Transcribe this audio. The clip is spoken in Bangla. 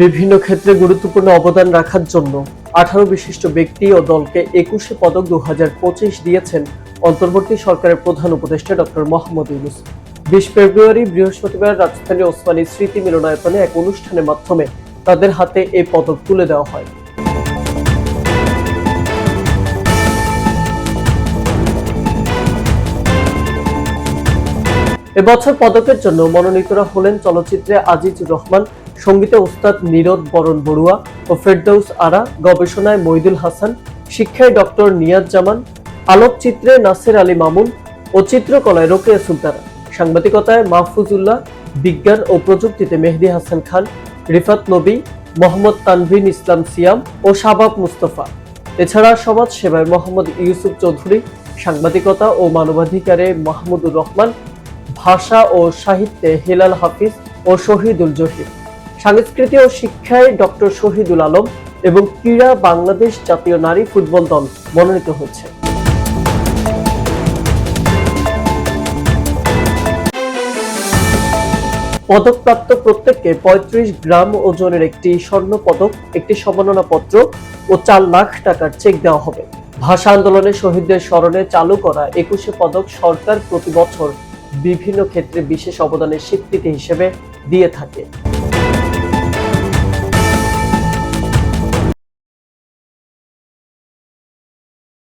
বিভিন্ন ক্ষেত্রে গুরুত্বপূর্ণ অবদান রাখার জন্য আঠারো বিশিষ্ট ব্যক্তি ও দলকে একুশে পদক দু হাজার পঁচিশ দিয়েছেন অন্তর্বর্তী সরকারের প্রধান উপদেষ্টা ডক্টর মোহাম্মদ ইউনুস। বিশ ফেব্রুয়ারি বৃহস্পতিবার রাজধানী ওসমানী স্মৃতি মিলনায়তনে এক অনুষ্ঠানের মাধ্যমে তাদের হাতে এই পদক তুলে দেওয়া হয়। এবছর পদকের জন্য মনোনীতরা হলেন চলচ্চিত্রে আজিজুর রহমান সঙ্গীতে উস্তাদ নীরদ বরণ বড়ুয়া ও ফেরদৌস আরা, গবেষণায় মইদুল হাসান, শিক্ষায় ডক্টর নিয়াজ জামান আলোকচিত্রে নাসির আলী মামুন ও চিত্রকলায় রোকেয়া সুলতানা। সাংবাদিকতায় মাহফুজুল্লাহ, বিজ্ঞান ও প্রযুক্তিতে মেহেদি হাসান খান, রিফাত নবী, মোহাম্মদ তানভিন ইসলাম সিয়াম ও শাবাব মুস্তফা। এছাড়া সমাজ সেবায় মোহাম্মদ ইউসুফ চৌধুরী, সাংবাদিকতা ও মানবাধিকারে মাহমুদুর রহমান, ভাষা ও সাহিত্যে হেলাল হাফিজ ও শহীদুল জহির। সংস্কৃতি ও শিক্ষায় ডক্টর শহীদুল আলম এবং ক্রীড়া বাংলাদেশ জাতীয় নারী ফুটবল দল মনোনীত হয়েছে পদকপ্রাপ্ত প্রত্যেককে পঁয়ত্রিশ গ্রাম ওজনের একটি স্বর্ণ পদক একটি সম্মাননা পত্র ও চার লাখ টাকার চেক দেওয়া হবে। ভাষা আন্দোলনে শহীদদের স্মরণে চালু করা একুশে পদক সরকার প্রতি বছর বিভিন্ন ক্ষেত্রে বিশেষ অবদানের স্বীকৃতি হিসেবে দিয়ে থাকে।